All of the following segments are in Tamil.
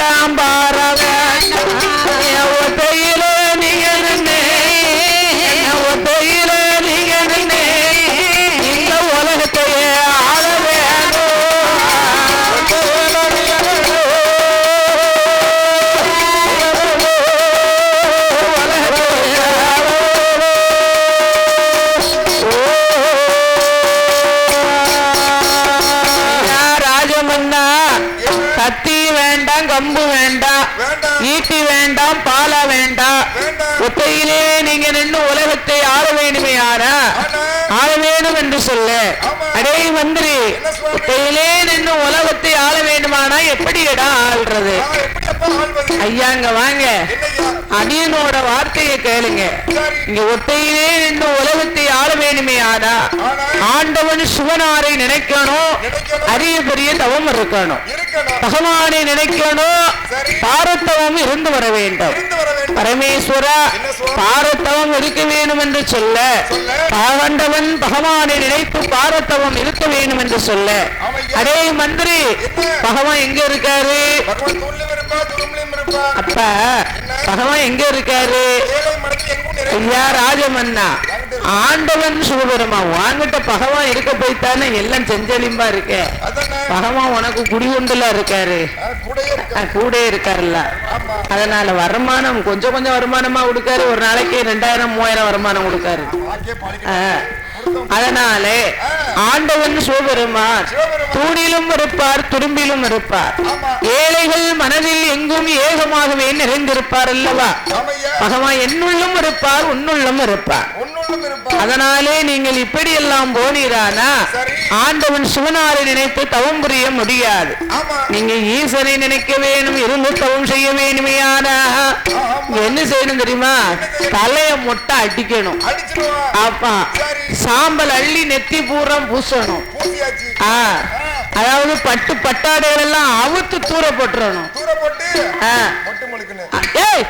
வேண்டாம் அடே மந்திரி என்ன சுவாமி? ஒத்தையிலே நின்று உலகத்தை ஆள வேண்டுமானா எப்படி இடம் ஆள்றது? ஐயா இங்க வாங்க. அடியனோட வார்த்தையை கேளுங்க. இங்க ஒத்தையிலே நின்று உலகத்தை ஆள வேணுமே ஆனா. ஆண்டவன் சிவனாரை நினைக்கணும். அரிய பெரிய தவம் இருக்கணும். பகவானை நினைக்கணும். பாரத்தவம் இருந்து வர வேண்டும். பரமேஸ்வரா? பாரத்தவம் இருக்க வேண்டும் என்று சொல்ல. பாகண்டவன் பகவானை நினைத்து பாரத்தவம் இருக்க வேண்டும் என்று சொல்ல. அடே மந்திரி? பகவான் எங்க இருக்காரு? அப்ப பகவான் எங்க இருக்காரு? ஐயா ராஜமன்னா. ஆண்டவன் சிவபெருமா வாங்கிட்ட பகவான் இருக்க போய்த்தானே எல்லாம் செஞ்சலிம்பா இருக்க. பகவான் உனக்கு குடிகொண்டுல இருக்காரு. கூட இருக்காருல்ல. அதனால வருமானம் கொஞ்சம் கொஞ்சம் வருமானமா கொடுக்காரு. ஒரு நாளைக்கு ரெண்டாயிரம் மூவாயிரம் வருமானம் கொடுக்காரு. அதனால ஆண்டவன் சிவபெருமான். தூணிலும் இருப்பார் துரும்பிலும் இருப்பார். ஏழைகள் மனதில் எங்கும் ஏகமாகவே நிறைந்திருப்பார் அல்லவா? பகவான் என்னுள்ளும் இருப்பார் உன்னுள்ளும் இருப்பார். அதனாலே நீங்கள் இப்படி எல்லாம் போனீரானா. ஆண்டவன் சிவனாரை நினைத்து தவம் புரிய முடியாது. நீங்க ஈசனை நினைக்க வேணும் இருந்து தவம் செய்ய வேணுமையானா என்ன செய்யணும் தெரியுமா? தலைய மொட்டை அடிக்கணும். அப்பா. சாம்பல் அள்ளி நெத்தி பூரம் பூசணும். ஆ. அதாவது பட்டு பட்டாடைகள் எல்லாம் அவுத்து தூர போட்டுறணும் ஏய்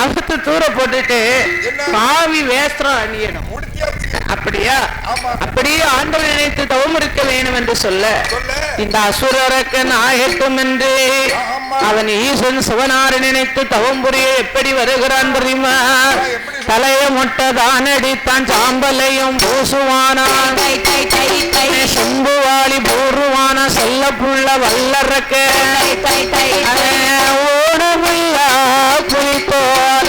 அவுத்து தூர போட்டுட்டு? பாவி வேஸ்திரம் அணியணும். அப்படியா. அப்படியே ஆண்டவன் நினைத்து தவம் இருக்க வேணும் என்று சொல்ல. இந்த அசுரருக்கு நாயக்கம் என்று. அவன் ஈசன் சிவனாரை நினைத்து தவம் புரிய எப்படி வருகிறான் தெரியுமா? தலைய முட்டை தான் அடித்தான் சாம்பலையும் பூசுவானான் செம்புவாளி பூருவான செல்ல புள்ள வல்லறக்க ஓடமில்லா புலித்தோலா ஊட்டி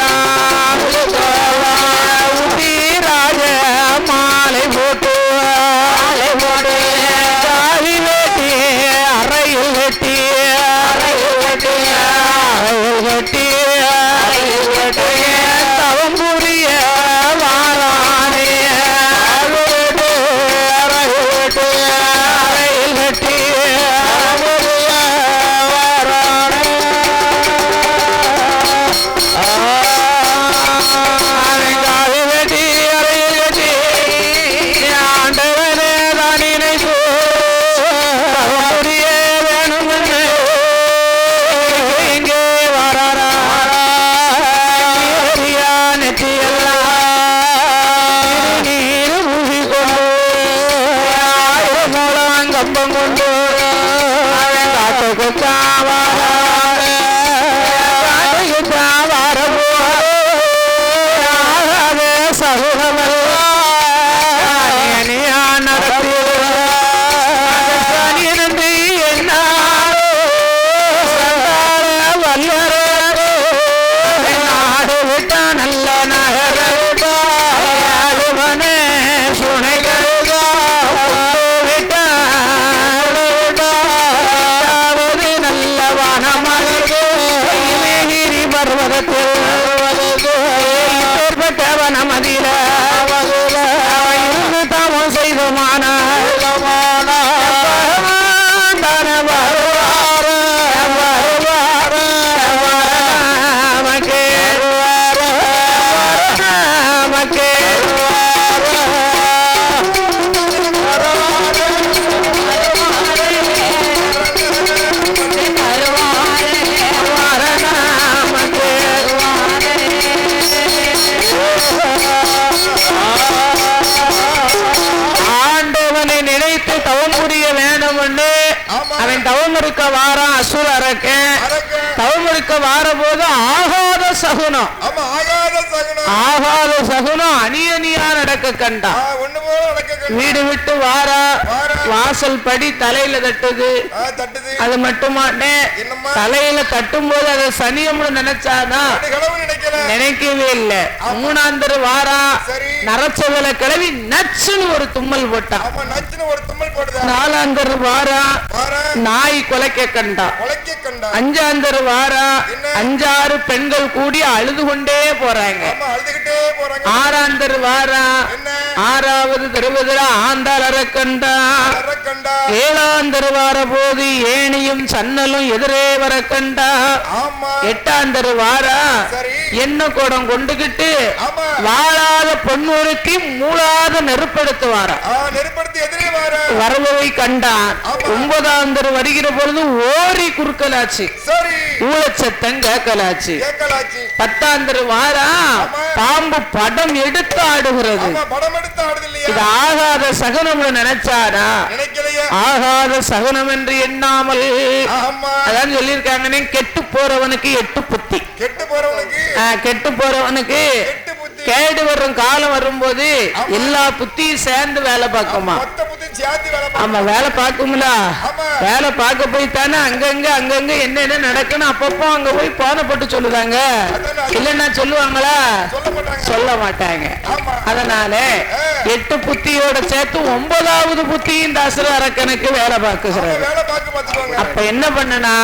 சகுனம். ஆமா ஆகாத சகுனம். ஆகாத சகுனம் அணியணியா நடக்க கண்டா. ஒண்ணு போல நடக்க. வீடு விட்டு வாரா. வாசல் படி தலையில தட்டுது. அது மட்டுமாட்டே தலையில தட்டும் போது அதை சனியம்னு நினைச்சானா நினைக்கவே இல்ல. மூணாந்தர் வாரா நரச்சவல கிளவி நச்சுன்னு ஒரு தும்மல் போட்டான் நாலாந்தர் வாரா நாய் குலைக்க கண்டா. அஞ்சாந்தர் வாரா? அஞ்சாறு பெண்கள் கூடி அழுது கொண்டே போறாங்க. ஆறாந்தர் வாரா ஆறாவது தருவதில் ஆண்டாளர கண்டா வர கண்டா ஏழாந்தர் வார போது ஏணியும் சன்னலும் எதிரே வர கண்டா எட்டாந்தர் வாரா என்ன குடம் கொண்டுகிட்டு வாழாத பொன்னூருக்கு மூளாத நெருப்படுத்து வாரா. வரவை கண்டான். ஆமா. ஒன்பதாந்தர் வருகிற பொழுது ஓரி குறுக்கலாச்சு. ஊழச்சத்தம் கேட்கலாச்சு கேட்கலாச்சு பத்தாந்தர் வாரா. பாம்பு படம் எடுத்து ஆடுகிறது. இது ஆகாத சகுனம்னு நினைச்சாரா? ஆகாத சகுனம் என்று எண்ணாமல். ஆமா. அதான் சொல்லியிருக்காங்கன்னே கெட்டு போறவனுக்கு எட்டு புத்தி. கெட்டு போறவனுக்கு. கெட்டு போறவனுக்கு கேடு வரும் காலம் வரும்போது எல்லா புத்தியும் சேர்ந்து வேலை பார்க்குமா? ஆமா வேலை பார்க்கும்ல. ஆமா. வேலை பார்க்க போய் தானே அங்கங்க அங்கங்க என்னென்ன நடக்குன்னு அப்பப்போ அங்க போய் போன போட்டு சொல்லுதாங்க இல்லைன்னா சொல்லுவாங்களா? சொல்ல மாட்டாங்க. அதனால எட்டு புத்தியோட சேர்த்து ஒன்பதாவது புத்தியும் இந்த அரக்கனுக்கு வேலை பார்க்குகிறது வேலை பார்க்க பார்த்துக்கோங்க அப்ப என்ன பண்ணனா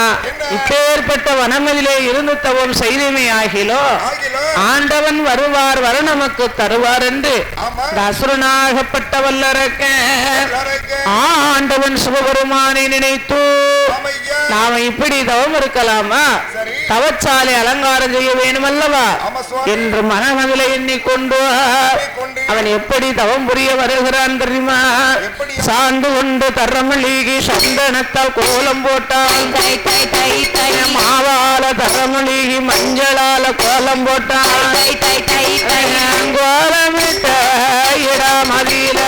இப்பேற்பட்ட வனமதிலே இருந்து தவம் செய்துமே ஆகிலோ ஆண்டவன் வருவார் வர நமக்கு தருவார் என்று அசுரனாகப்பட்ட வல்லரக்க எல்லாருக்கு ஆண்டவன் சிவபெருமானை நினைத்து நாம இப்படி தவம் இருக்கலாமா? தவச்சாலை அலங்காரம் செய்ய வேணுமல்லவா? ஆமா சுவாமி. என்று மனமதில எண்ணிக்கொண்டு கொண்டு அவன் எப்படி தவம் புரிய வருகிறான் தெரியுமா? சாந்து கொண்டு தரமளிகி சந்தனத்தால் கோலம் போட்டான் மாவால தரமளிகி மஞ்சளால கோலம் போட்டான் கோலமிட்ட இடமதியில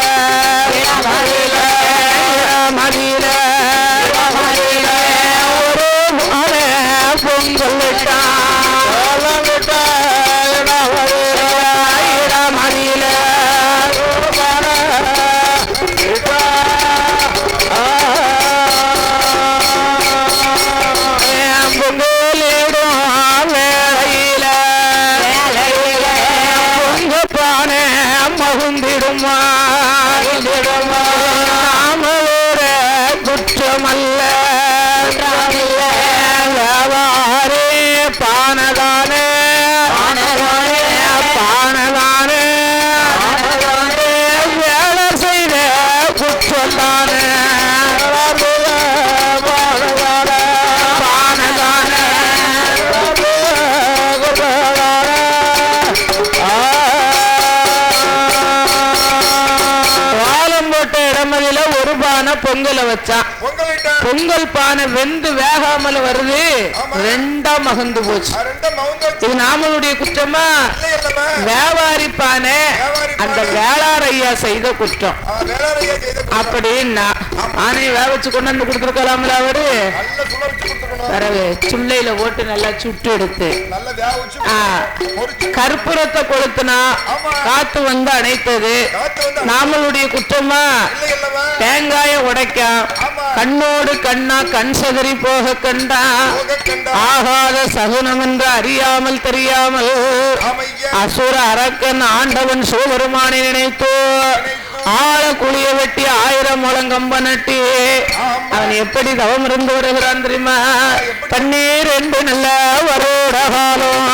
பொங்கலை வச்சான் பொங்கல் பானை வெந்து வேகாமல் வருது. ரெண்டா மகந்து போச்சு. இது நாமளுடைய குற்றமா? வியாபாரி பானை அந்த வேளார் ஐயா செய்த குற்றம். அப்படின்னா ஆனையை வேக வச்சு கொண்டு வந்து கொடுத்துருக்கலாம்ல அவரு? பிறகு சுள்ளையில போட்டு நல்லா சுட்டு எடுத்து. கற்பூரத்தை கொளுத்துனா. காத்து வந்து அணைத்தது. நாமளுடைய குற்றமா? தேங்காய உடைக்கான் ஆமா. கண்ணோடு கண்ணா கண் சதறி போக கண்டா. ஆகாத சகுனம் என்று அறியாமல் தெரியாமல் அசுர அரக்கன் ஆண்டவன் சிவபெருமானை நினைத்து ஆழ குழிய வெட்டி ஆயிரம் முழங்கம்ப நட்டி அவன் எப்படி தவம் இருந்து வருகிறான் தெரியுமா? தண்ணீர் என்று நல்ல வருட காலம்.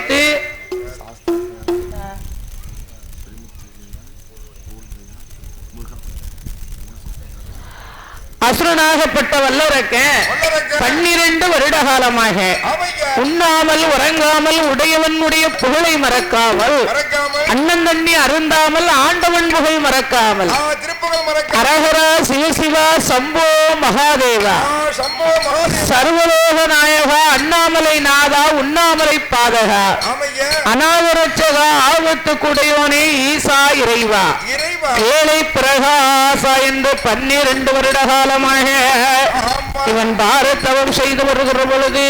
சிவபெருமானை அசுரனாகப்பட்ட வல்லரக்க பன்னிரண்டு வருட காலமாக உண்ணாமல் உறங்காமல் உடையவனுடைய புகழை மறக்காமல் அண்ணன் தண்ணி அருந்தாமல் ஆண்டவன் புகழ் மறக்காமல் அரஹரா சிவசிவா சம்போ மகாதேவா. சர்வலோக நாயகா அண்ணாமலை நாதா உண்ணாமலை பாதகா. அநாதரட்சகா ஆபத்து குடையோனே ஈசா இறைவா. ஏழை பிரகாசா என்று பன்னிரண்டு வருட காலமாக ஆமா இவன் பாரத்தவம் செய்து வருகிற பொழுது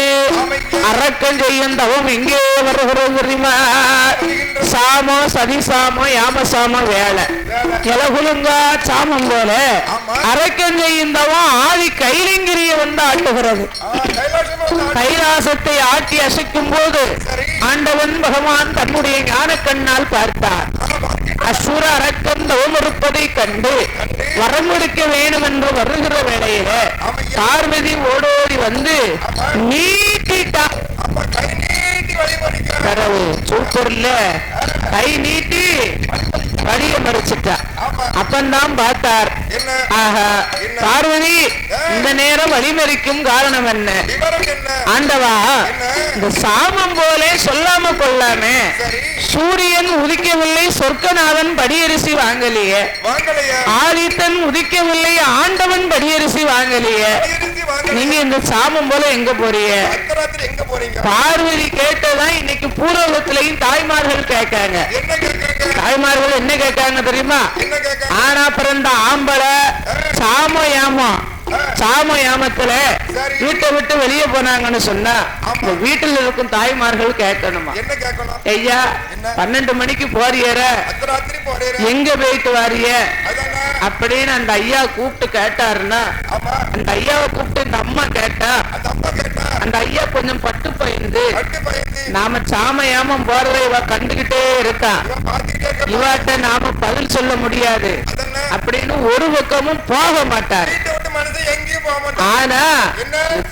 அரக்கன் செய்யும் தவம் எங்கே வருகிறது தெரியுமா? சாமோ சதி சாமோ யாம சாமோ வேலை. இலகுலுங்கா சாமம் போல தவம் ஆதி கைலிங்கிரிய வந்து ஆட்டுகிறது. கைலாசத்தை ஆட்டி அசைக்கும் போது ஆண்டவன் பகவான் தன்னுடைய ஞான கண்ணால் பார்த்தார் அசுர அரக்கம் தவம் இருப்பதை கண்டு. வரம் எடுக்க வேண்டும் என்று வருகிற வேளையில பார்வதி ஓடோடி வந்து நீட்டிட்டா கை நீட்டி வழிபடுகிறார் கடவு சூப்பர்ல. கை நீட்டி வழிய மறிச்சிட்டா. அப்பந்தான் பார்த்தார். ஆஹா. பார்வதி இந்த நேரம் வழிமறிக்கும் காரணம் என்ன? ஆண்டவா இந்த சாமம் போலே சொல்லாம கொள்ளாம. சரி சூரியன் உதிக்கவில்லை சொர்க்கநாதன் படியரிசி வாங்கலையே? ஆதித்தன் உதிக்கவில்லை ஆண்டவன் படியரிசி வாங்கலையே. நீங்க இந்த சாமம் போல எங்க போறீங்க? பார்வதி கேட்டதான் இன்னைக்கு பூர்வகத்திலையும் தாய்மார்கள் கேட்காங்க. தாய்மார்கள் என்ன கேட்காங்க தெரியுமா? ஆனா பிறந்த ஆம்பளை சாம யாமம் சாம யாமத்துல வீட்டை விட்டு வெளியே போனாங்கன்னு சொன்னா வீட்டுல இருக்கும் தாய்மார்கள் கேட்கணுமா? ஐயா பன்னெண்டு மணிக்கு போறியற? எங்க போயிட்டு வாரிய? அப்படின்னு அந்த ஐயா கூப்பிட்டு கேட்டாருன்னா அந்த ஐயாவை கூப்பிட்டு இந்த அம்மா கேட்டா அந்த அம்மா கேட்டா அந்த ஐயா கொஞ்சம் பட்டு பயந்து நாம சாம யாமம் போறதை இவ கண்டுகிட்டே இருக்கா. இவன் பாத்துக்கிட்டே இருக்க. இவாட்ட நாம பதில் சொல்ல முடியாது. அப்படின்னு ஒரு பக்கமும் போக மாட்டார். ஆனா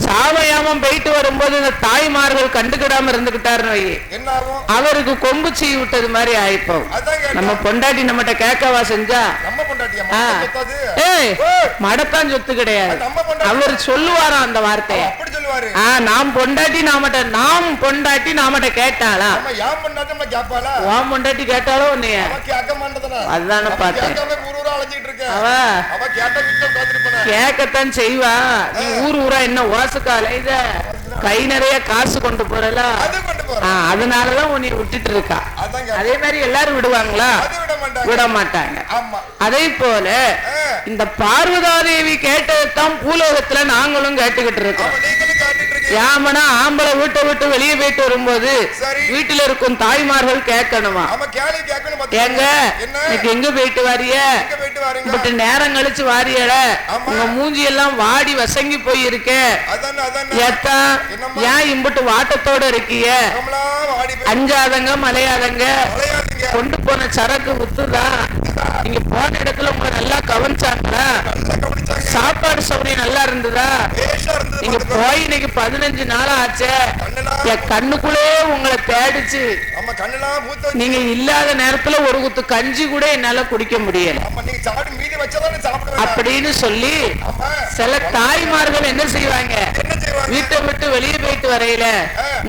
சாவயாமம் போயிட்டு வரும்போது இந்த தாய்மார்கள் கண்டுக்கிடாம இருந்துகிட்டாருன்னு வை. என்ன ஆகும்? அவருக்கு கொம்பு சீ விட்டது மாதிரி ஆயிப்போம் நம்ம பொண்டாட்டி நம்மகிட்ட கேட்கவா செஞ்சா? மடத்தான் சொத்து கிடையாது. அவர் சொல்லுவாராம் அந்த வார்த்தைய? அப்படி சொல்லுவாரு. ஆ நாம் பொண்டாட்டி நாமட்ட நாம் பொண்டாட்டி நாமட்ட கேட்டாளா? பொண்டாட்டி நம்ம கேப்பாளா? உன் பொண்டாட்டி கேட்டாலோ உன்னைய? அவ கேட்க மாட்டதுனா அதுதானே பார்த்தேன். இருக்க. அவ. கேட்ட வீட்டுல உட்காந்துருப்பான கேட்கத்தான் செய்வா. நீ ஊர் ஊரா என்ன ஓசக்கால இத? கை நிறைய காசு கொண்டு போறல. அதனாலதான் உன்னை விட்டுட்டு இருக்கா. அதே மாதிரி எல்லாரும் விடுவாங்களா? விட மாட்டாங்க. அதே போல. இந்த பார்வதாதேவி கேட்டதைத்தான் பூலோகத்துல நாங்களும் கேட்டுக்கிட்டு இருக்கோம். யாமனா ஆம்பளை வீட்டை விட்டு வெளியே போயிட்டு வரும்போது. வீட்டுல இருக்கும் தாய்மார்கள் கேட்கணுமா? என்ன? இன்னைக்கு எங்க போயிட்டு வாரிய எங்க இப்படி நேரம் கழிச்சு வாரியல ஆமா. உங்க மூஞ்சி எல்லாம் வாடி வசங்கி போய் இருக்க? ஏன் இம்புட்டு வாட்டத்தோட இருக்கிய அஞ்சாதங்க மலையாதங்க. கொண்டு போன சரக்கு வித்துதா நீங்க போன இடத்துல உங்களை நல்லா கவனிச்சாங்களா? சாப்பாடு சௌகரியம் நல்லா இருந்ததா? நீங்க. போய் இன்னைக்கு பதினஞ்சு நாள் ஆச்சே. என் கண்ணுக்குள்ளே உங்களை தேடிச்சு. நீங்க இல்லாத நேரத்துல ஒரு குத்து கஞ்சி கூட என்னால குடிக்க முடியல. அப்படின்னு சொல்லி சில தாய்மார்கள் என்ன செய்வாங்க? வீட்டை விட்டு வெளியே போயிட்டு வரையில.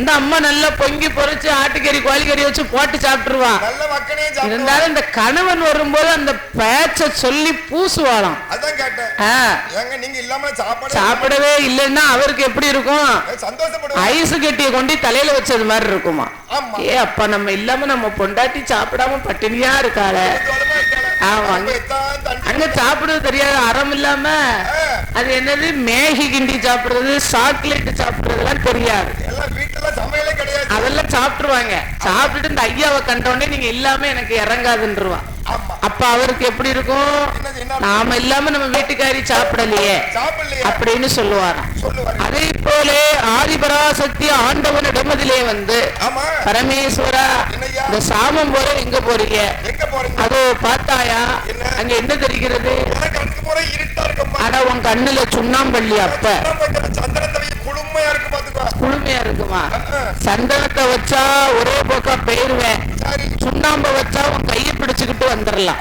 இந்த அம்மா நல்லா பொங்கி பொரிச்சு ஆட்டுக்கறி கோழிக்கறி வச்சு போட்டு சாப்பிட்டுருவா. நல்ல மக்கனே சாப்பிடுவாங்க இருந்தாலும் இந்த கணவன் வரும்போது அந்த பேச்ச சொல்லி பூசுவாளாம் அதான் கேட்டேன். ஏங்க நீங்க இல்லாம சாப்பாடு சாப்பிடவே இல்லைன்னா அவருக்கு எப்படி இருக்கும்? ஐஸ் கட்டிய கொண்டு தலையில வச்சது மாதிரி இருக்குமா? ஏ அப்பா நம்ம இல்லாம நம்ம பொண்டாட்டி சாப்பிடாம பட்டினியா இருக்காளே. ஆமாங்க. அங்க சாப்பிடுறது தெரியாது அறம் இல்லாம அது என்னது? மேகி கிண்டி சாப்பிடுறது சாக்லேட் சாப்பிடுறதுலாம் தெரியாது. அதெல்லாம் சாப்பிட்டுருவாங்க. சாப்பிட்டுட்டு இந்த ஐயாவை கண்டோடனே நீங்க இல்லாம எனக்கு இறங்காதுன்றவா. அப்ப அவருக்கு எப்படி இருக்கும்? நாம இல்லாம நம்ம வீட்டுக்காரி சாப்பிடலையே. அப்படின்னு சொல்லுவாராம் சொல்லுவாரு. அதே போல ஆதிபராசக்தி ஆண்டவனிடமதிலே வந்து ஆமா. பரமேஸ்வரா? இந்த சாமம் போற எங்க போறீங்க? எங்க போறீங்க? அதோ பார்த்தாயா? அங்க என்ன தெரிகிறது? அட உன் கண்ணுல சுண்ணாம்பள்ளி அப்ப. குளுமையா இருக்குமா? சந்தனத்தை வச்சா ஒரே பக்கம் போயிருவேன் சரி சுண்ணாம்ப வச்சா உன் கையை பிடிச்சுக்கிட்டு வந்துடலாம்.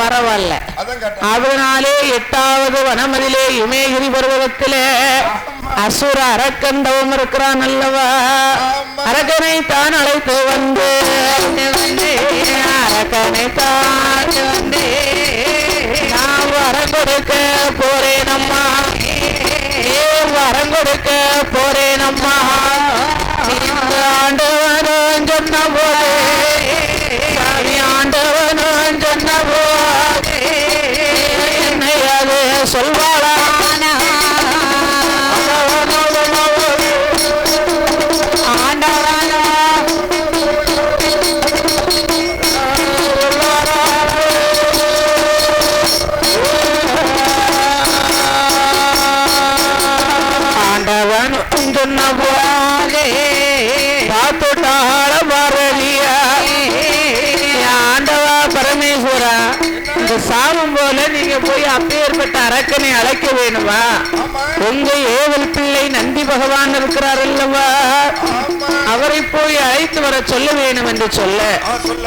பரவாயில்ல. அதனாலே எட்டாவது வனமதிலே இமயகிரி பருவத்திலே அசுர அரக்கண்டவம் இருக்கிறான் அல்லவா. அரக்கனை தான் அழைத்து வந்து அரக்கனை தான் வந்து நான் வரம் கொடுக்க போறேன் அம்மா ஏ வரம் கொடுக்க போறேன் அம்மா சொல்ல வேணும் என்று சொல்ல.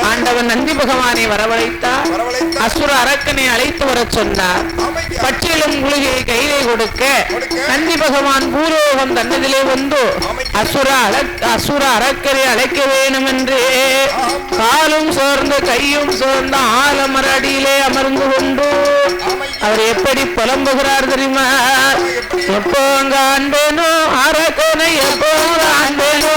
ஆண்டவன் நந்தி பகவானை வரவழைத்தார். அசுர அரக்கனை அழைத்து வர சொன்னார். பச்சிலும் குளிகை கையிலே கொடுக்க. நந்தி பகவான் பூலோகம் தன்னதிலே வந்து. அசுர அசுர அரக்கரை அழைக்க வேணும் என்று. காலும் சோர்ந்து கையும் சோர்ந்த ஆலமர அடியிலே அமர்ந்து கொண்டு. அவர் எப்படி புலம்புகிறார் தெரியுமா? எப்போ அங்க ஆண்டேனோ அரக்கனை எப்போ ஆண்டேனோ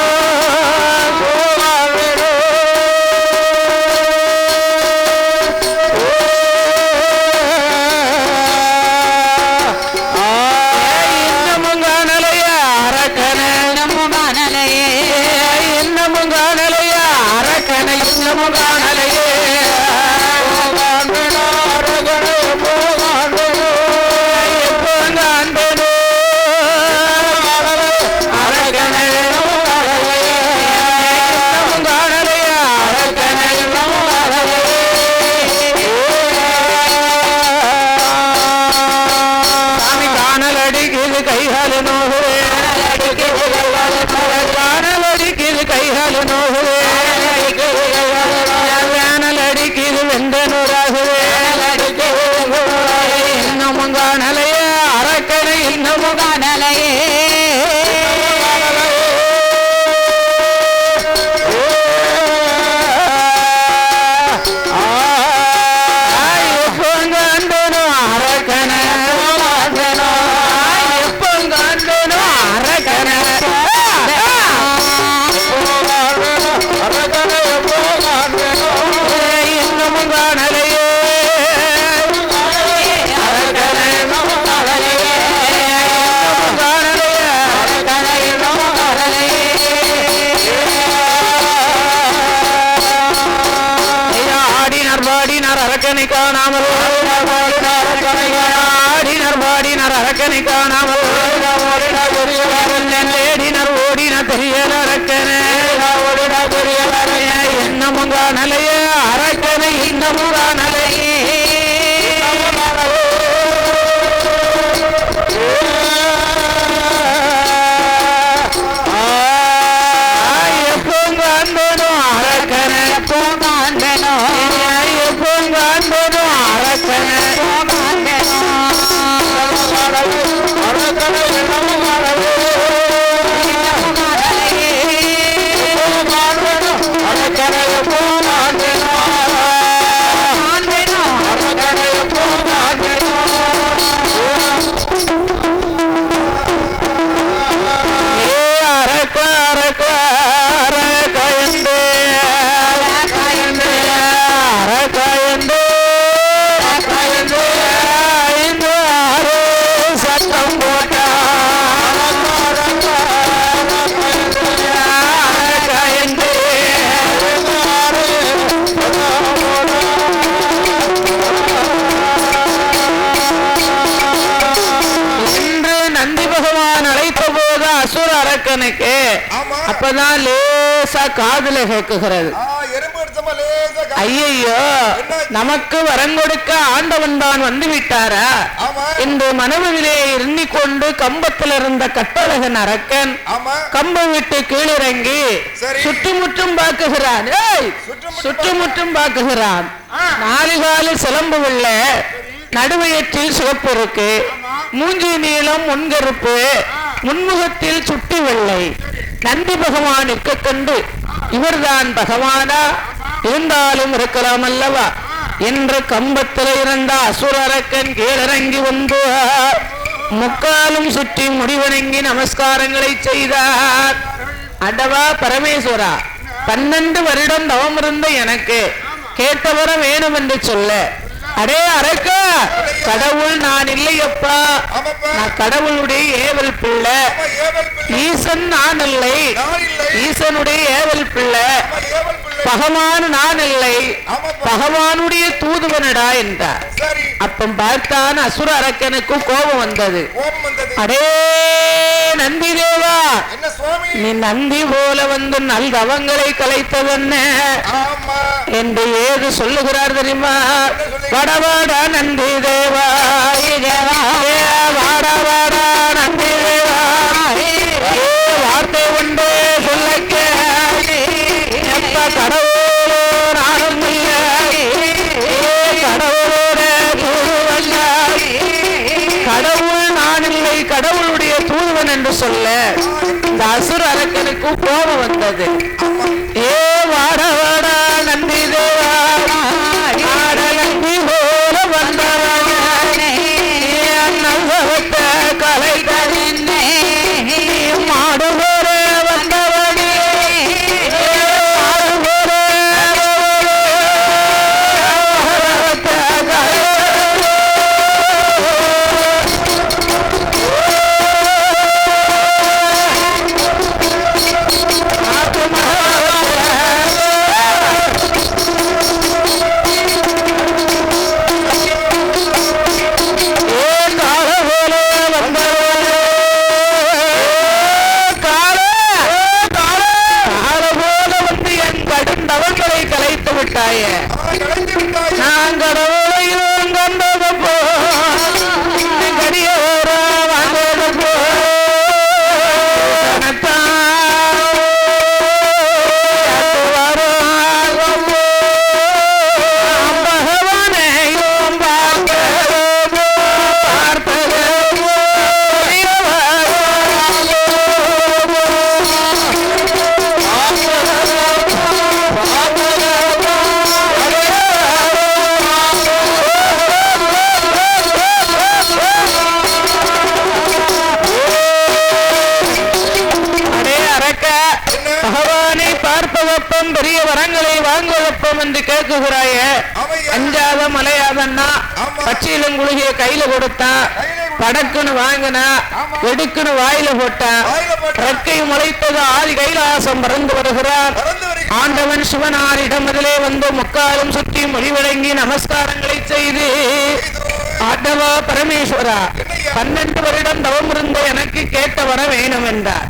அப்பதான் லேசா காதுல கேட்குகிறது ஐயையோ நமக்கு வரம் கொடுக்க ஆண்டவன் தான் வந்து விட்டாரா என்று மனதிலே எண்ணிக்கொண்டு கம்பத்தில் இருந்த கட்டழகன் அரக்கன் கம்பம் விட்டு கீழிறங்கி. சுற்றுமுற்றும் பார்க்குகிறான். ஏய் சுற்றுமுற்றும் பார்க்குகிறான். நாலு சிலம்பு உள்ள நடுவயற்றில் சிவப்பு இருக்கு. மூஞ்சி நீளம் முன்கருப்பு. முன்முகத்தில் சுட்டி வெள்ளை. நந்தி பகவான் இருக்க கண்டு இவர்தான் பகவானா? இருந்தாலும் இருக்கலாம் அல்லவா என்று கம்பத்தில் இருந்த அசுரக்கன் கீழறங்கி வந்து முக்காலும் சுற்றி முடிவணங்கி நமஸ்காரங்களை செய்தார். அடவா பரமேஸ்வரா பன்னெண்டு வருடம் தவம் இருந்த எனக்கு கேட்டவரம் வேணும் என்று சொல்ல. அடே அரக்க கடவுள் நான் இல்லையப்பா. நான் கடவுளுடைய ஏவல் பிள்ளை. ஈசன் நான் இல்லை. ஈசனுடைய ஏவல் பிள்ளை. பகவான் நான் இல்லை. பகவானுடைய தூதுவனடா என்றார் அப்பம் பார்த்தான் அசுர அரக்கனுக்கு கோபம் வந்தது. கோபம் வந்தது. அடே நந்தி தேவா நீ நந்தி போல வந்து நல் தவங்களை கலைத்ததென்ன ஆமா. என்று ஏது சொல்லுகிறார் தெரியுமா? வடவாட நந்தி தேவா, அவையா அஞ்சாத மலையாதன்னா ஆமா. பச்சையிலங்குழுகிய கையில கொடுத்தா கையில கொடுத்தா. படக்குன்னு வாங்கினா. எடுக்குன்னு வாயில போட்டா வாயில போட்டா. ரெக்கை முளைத்தது ஆதி கைலாசம் பறந்து வருகிறார் ஆண்டவன் சிவனாரிடம் முதலே வந்து முக்காலும் சுற்றி முடிவடங்கி நமஸ்காரங்களை செய்து இதோ ஆட்டவா பரமேஸ்வரா? பன்னெண்டு வருடம் தவம் இருந்த எனக்கு கேட்ட வர வேணும் என்றார்